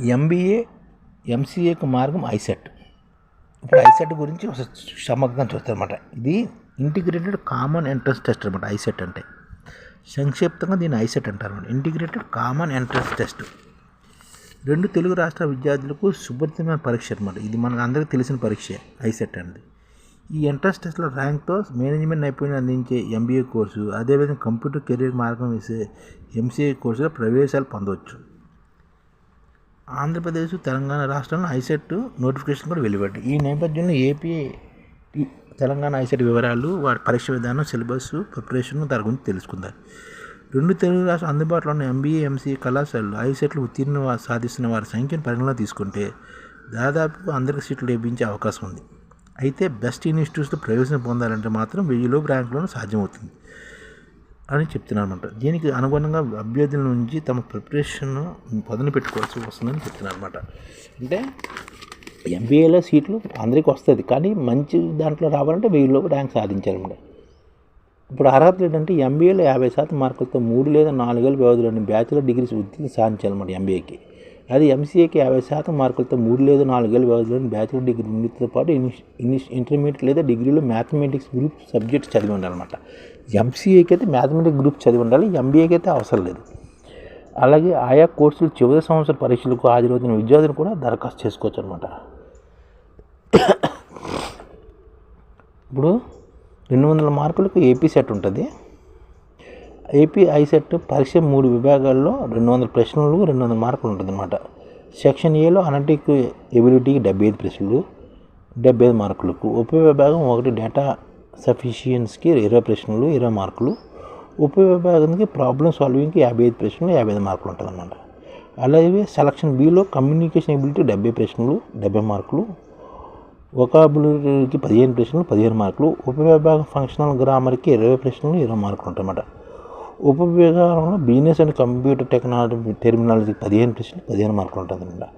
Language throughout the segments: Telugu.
ఎంబీఏ ఎంసీఏకు మార్గం ఐసెట్ ఇప్పుడు ఐసెట్ గురించి ఒక సమగ్రంగా చూస్తారన్నమాట. ఇది ఇంటిగ్రేటెడ్ కామన్ ఎంట్రన్స్ టెస్ట్ అనమాట ఐసెట్ అంటే. సంక్షిప్తంగా దీన్ని ఐసెట్ అంటారు ఇంటిగ్రేటెడ్ కామన్ ఎంట్రన్స్ టెస్ట్. రెండు తెలుగు రాష్ట్ర విద్యార్థులకు సుపరితమైన పరీక్ష అనమాట ఇది మనకు అందరికీ తెలిసిన పరీక్ష ఐసెట్ అనేది. ఈ ఎంట్రన్స్ టెస్ట్లో ర్యాంక్తో మేనేజ్మెంట్ నైపుణ్యం అందించే ఎంబీఏ కోర్సు అదేవిధంగా కంప్యూటర్ కెరీర్ మార్గం వేసే ఎంసీఏ కోర్సులో ప్రవేశాలు పొందవచ్చు. ఆంధ్రప్రదేశ్ తెలంగాణ రాష్ట్రంలో ఐసెట్ నోటిఫికేషన్ కూడా వెలువడ్డాయి. ఈ నేపథ్యంలో ఏపీ తెలంగాణ ఐసెట్ వివరాలు వాటి పరీక్ష విధానం సిలబస్ ప్రిపరేషన్ దాని గురించి తెలుసుకుందాం. రెండు తెలుగు రాష్ట్రాలు అందుబాటులో ఉన్న ఎంబీఏ ఎంసీఏ కళాశాలలు ఐసెట్లు ఉత్తీర్ణ సాధిస్తున్న వారి సంఖ్యను పరిగణలో తీసుకుంటే దాదాపు అందరికి సీట్లు లభించే అవకాశం ఉంది. అయితే బెస్ట్ ఇన్స్టిట్యూట్స్లో ప్రవేశం పొందాలంటే మాత్రం వెయ్యిలోపు ర్యాంకులను సాధ్యమవుతుంది. అని చెప్తున్నారన్నమాట. దీనికి అనుగుణంగా అభ్యర్థుల నుంచి తమ ప్రిపరేషన్ పదును పెట్టుకోవాల్సి వస్తుందని చెప్తున్నారన్నమాట. అంటే ఎంబీఏలో సీట్లు అందరికీ వస్తుంది కానీ మంచి దాంట్లో రావాలంటే వెయ్యిలోపు ర్యాంక్ సాధించాలన్నమాట ఇప్పుడు అర్హతలు ఏంటంటే ఎంబీఏలో యాభై శాతం మార్కులతో మూడు లేదా నాలుగేళ్ళ వ్యవధిలోని బ్యాచులర్ డిగ్రీస్ ఉత్తీర్ణ సాధించాలన్నమాట ఎంబీఏకి అది ఎంసీఏకి యాభై శాతం మార్కులతో మూడు లేదా నాలుగేళ్ళ వ్యవధిలోని బ్యాచిలర్ డిగ్రీ ఉన్నతితో పాటు ఇంగ్లీష్ ఇంటర్మీడియట్ లేదా డిగ్రీలో మ్యాథమెటిక్స్ గ్రూప్ సబ్జెక్ట్స్ చదివి ఉండాలన్నమాట. ఎంసీఏకి అయితే మ్యాథమెటిక్స్ గ్రూప్ చదివి ఉండాలి ఎంబీఏకి అయితే అవసరం లేదు. అలాగే ఆయా కోర్సులు చివరి సంవత్సర పరీక్షలకు హాజరవుతున్న విద్యార్థులు కూడా దరఖాస్తు చేసుకోవచ్చు అనమాట ఇప్పుడు రెండు వందల మార్కులకు ఏపీ సెట్ ఉంటుంది. ఏపీ ఐసెట్ పరీక్ష మూడు విభాగాల్లో రెండు వందల ప్రశ్నలు రెండు వందల మార్కులు ఉంటుంది అనమాట సెక్షన్ ఏలో అనటిక్ ఎబిలిటీకి డెబ్బై ఐదు ప్రశ్నలు డెబ్బై ఐదు మార్కులకు. ఉప విభాగం ఒకటి డేటా సఫిషియన్స్కి ఇరవై ప్రశ్నలు ఇరవై మార్కులు. ఉప విభాగానికి ప్రాబ్లం సాల్వింగ్కి యాభై ఐదు ప్రశ్నలు యాభై ఐదు మార్కులు ఉంటుంది అనమాట అలాగే సెలక్షన్ బిలో కమ్యూనికేషన్ ఎబిలిటీ డెబ్బై ప్రశ్నలు డెబ్బై మార్కులు. వొకాబులరీకి పదిహేను ప్రశ్నలు పదిహేను మార్కులు. ఉపవిభాగం ఫంక్షనల్ గ్రామర్కి ఇరవై ప్రశ్నలు ఇరవై మార్కులు ఉంటాయన్నమాట ఉపవిభాగంలో బిజినెస్ అండ్ కంప్యూటర్ టెక్నాలజీ టెర్మినాలజీకి పదిహేను ప్రశ్నలు పదిహేను మార్కులు ఉంటుందన్నమాట.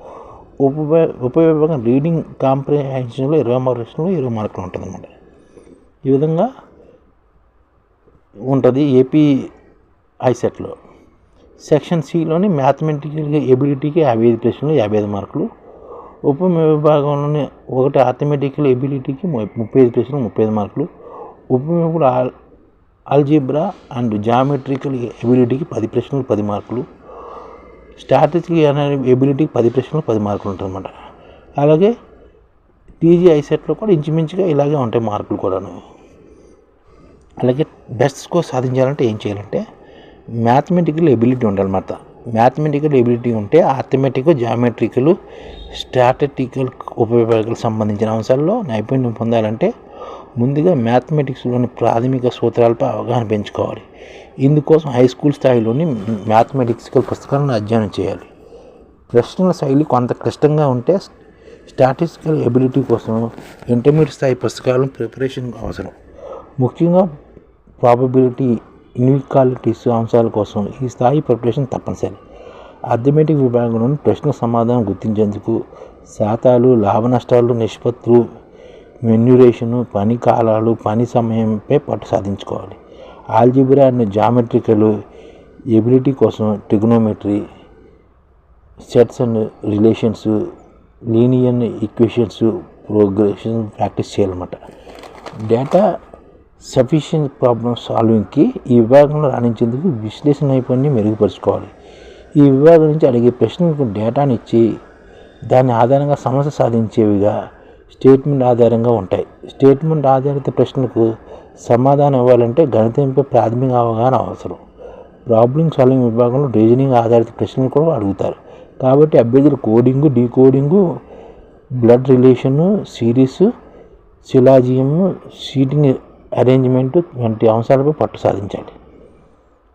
ఉప ఉపవిభాగం రీడింగ్ కాంప్రిహెన్షన్లో ఇరవై మూడు ప్రశ్నలు ఇరవై మార్కులు ఉంటుందన్నమాట. ఈ విధంగా ఉంటుంది ఏపీ ఐసెట్లో సెక్షన్ సిలోని మ్యాథమెటికల్ ఎబిలిటీకి యాభై ఐదు ప్రశ్నలు యాభై ఐదు మార్కులు ఉప విభాగంలోని ఒకటి ఆథమెటికల్ ఎబిలిటీకి ముప్పై ఐదు ప్రశ్నలు ముప్పై ఐదు మార్కులు ఉప విభాగంలో ఆల్జీబ్రా అండ్ జామెట్రికల్ ఎబిలిటీకి పది ప్రశ్నలు పది మార్కులు. స్టాటిస్టికల్ ఎబిలిటీకి పది ప్రశ్నలు పది మార్కులు ఉంటుందన్నమాట. అలాగే టీజీ ఐసెట్లో కూడా ఇంచుమించుగా ఇలాగే ఉంటాయి మార్కులు కూడాను. అలాగే బెస్ట్ స్కోర్ సాధించాలంటే ఏం చేయాలంటే మ్యాథమెటికల్ ఎబిలిటీ ఉండాలన్నమాట. మ్యాథమెటికల్ ఎబిలిటీ ఉంటే ఆథమెటిక్ జామెట్రికల్ స్ట్రాటటికల్ ఉపయోగాలకు సంబంధించిన అంశాల్లో నైపుణ్యం పొందాలంటే ముందుగా మ్యాథమెటిక్స్లోని ప్రాథమిక సూత్రాలపై అవగాహన పెంచుకోవాలి. ఇందుకోసం హై స్కూల్ స్థాయిలోని మ్యాథమెటిక్స్కల్ పుస్తకాలను అధ్యయనం చేయాలి. ప్రశ్నల శైలి కొంత క్లిష్టంగా ఉంటే స్టాటిస్టికల్ ఎబిలిటీ కోసం ఇంటర్మీడియట్ స్థాయి పుస్తకాలను ప్రిపరేషన్ అవసరం. ముఖ్యంగా ప్రాబబిలిటీ ఇన్విక్వాలిటీస్ అంశాల కోసం ఈ స్థాయి ప్రిపరేషన్ తప్పనిసరి. అథమెటిక్ విభాగంలోని ప్రశ్న సమాధానం గుర్తించేందుకు శాతాలు లాభ నష్టాలు నిష్పత్తులు మెన్యురేషను పని కాలాలు పని సమయంపై పట్టు సాధించుకోవాలి. ఆల్జిబ్రా అండ్ జామెట్రికలు ఎబిలిటీ కోసం trigonometry sets and relations linear equations progression practice చేయాలన్నమాట. డేటా సఫిషియెంట్ ప్రాబ్లమ్ సాల్వింగ్కి ఈ విభాగంలో రాణించేందుకు విశ్లేషణ నైపుణ్యం మెరుగుపరుచుకోవాలి. ఈ విభాగం నుంచి అడిగే ప్రశ్నలకు డేటాని ఇచ్చి దాని ఆధారంగా సమస్య సాధించేవిగా స్టేట్మెంట్ ఆధారంగా ఉంటాయి. స్టేట్మెంట్ ఆధారిత ప్రశ్నలకు సమాధానం ఇవ్వాలంటే గణితంపై ప్రాథమిక అవగాహన అవసరం. ప్రాబ్లమ్ సాల్వింగ్ విభాగంలో రీజనింగ్ ఆధారిత ప్రశ్నలు కూడా అడుగుతారు. కాబట్టి అభ్యర్థులు coding decoding blood relation series syllogism seating arrangement వంటి అంశాలపై పట్టు సాధించాలి.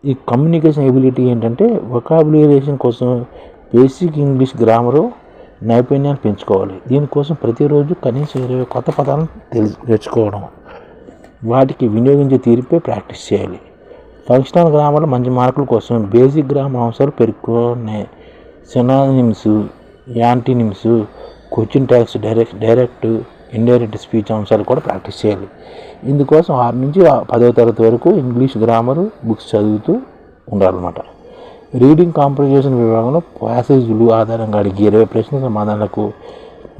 ఈ కమ్యూనికేషన్ ఎబిలిటీ ఏంటంటే వొకాబులరేషన్ కోసం బేసిక్ ఇంగ్లీష్ గ్రామరు నైపుణ్యాన్ని పెంచుకోవాలి. దీనికోసం ప్రతిరోజు కనీసం ఇరవై కొత్త పదాలను తెలుసు నేర్చుకోవడం. వాటికి వినియోగించే తీరుపై ప్రాక్టీస్ చేయాలి. ఫంక్షనల్ గ్రామర్ మంచి మార్కుల కోసం బేసిక్ గ్రామర్ అంశాలు పేర్కొనే synonyms antonyms question tags direct direct indirect speech అంశాలు కూడా ప్రాక్టీస్ చేయాలి. ఇందుకోసం ఆరు నుంచి పదో పదవ తరగతి వరకు ఇంగ్లీష్ గ్రామర్ బుక్స్ చదువుతూ ఉండాలన్నమాట. రీడింగ్ కాంప్రజేషన్ విభాగంలో ప్యాసేజీలు ఆధారంగా అడిగే ఇరవై ప్రశ్న సమాధానాలకు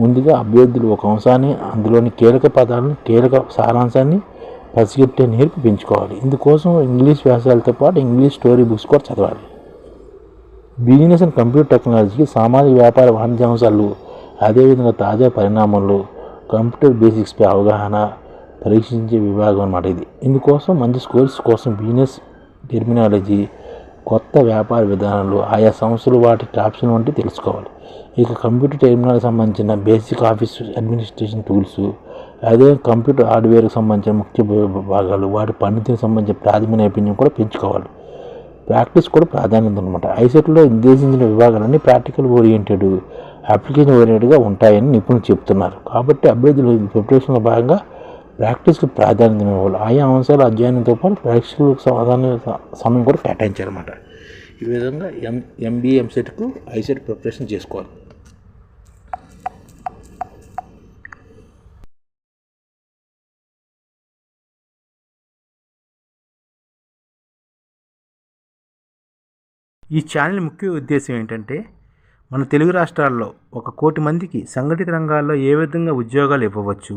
ముందుగా అభ్యర్థులు ఒక అంశాన్ని అందులోని కీలక పదాలను కీలక సారాంశాన్ని పసిగట్టే నేర్పు పెంచుకోవాలి. ఇందుకోసం ఇంగ్లీష్ వ్యాసాలతో పాటు ఇంగ్లీష్ స్టోరీ బుక్స్ కూడా చదవాలి. బిజినెస్ అండ్ కంప్యూటర్ టెక్నాలజీకి సామాజిక వ్యాపార వాణిజ్య అంశాలు అదేవిధంగా తాజా పరిణామాలు కంప్యూటర్ బేసిక్స్పై అవగాహన పరీక్షించే విభాగం అన్నమాట ఇది. ఇందుకోసం మంచి స్కోర్స్ కోసం బిజినెస్ టెర్మినాలజీ కొత్త వ్యాపార విధానాలు ఆయా సంస్థలు వాటి ఆప్షన్ వంటి తెలుసుకోవాలి. ఇక కంప్యూటర్ టెర్మినాల్కి సంబంధించిన బేసిక్ ఆఫీస్ అడ్మినిస్ట్రేషన్ టూల్స్ అదే కంప్యూటర్ హార్డ్వేర్కి సంబంధించిన ముఖ్య భాగాలు వాటి పనితీరుకు సంబంధించిన ప్రాథమిక నైపుణ్యం కూడా పెంచుకోవాలి. ప్రాక్టీస్ కూడా ప్రాధాన్యత అనమాట ఐసెట్లో నిర్దేశించిన విభాగాలన్నీ ప్రాక్టికల్ ఓరియంటెడ్ అప్లికేషన్ ఓరియంటెడ్గా ఉంటాయని నిపుణులు చెప్తున్నారు. కాబట్టి అభ్యర్థులు ప్రిపరేషన్లో భాగంగా ప్రాక్టీస్కి ప్రాధాన్యత ఇవ్వాలి. ఆయా అంశాల అధ్యయనంతో పాటు ప్రేక్షకులకు సమాధాన సమయం కూడా కేటాయించాలన్నమాట. ఈ విధంగా ఎం ఎంబీఏ ఎంసెట్కు ఐసెట్ ప్రిపరేషన్ చేసుకోవాలి. ఈ ఛానల్ ముఖ్య ఉద్దేశం ఏంటంటే మన తెలుగు రాష్ట్రాల్లో ఒక కోటి మందికి సంఘటిత రంగాల్లో ఏ విధంగా ఉద్యోగాలు ఇవ్వవచ్చు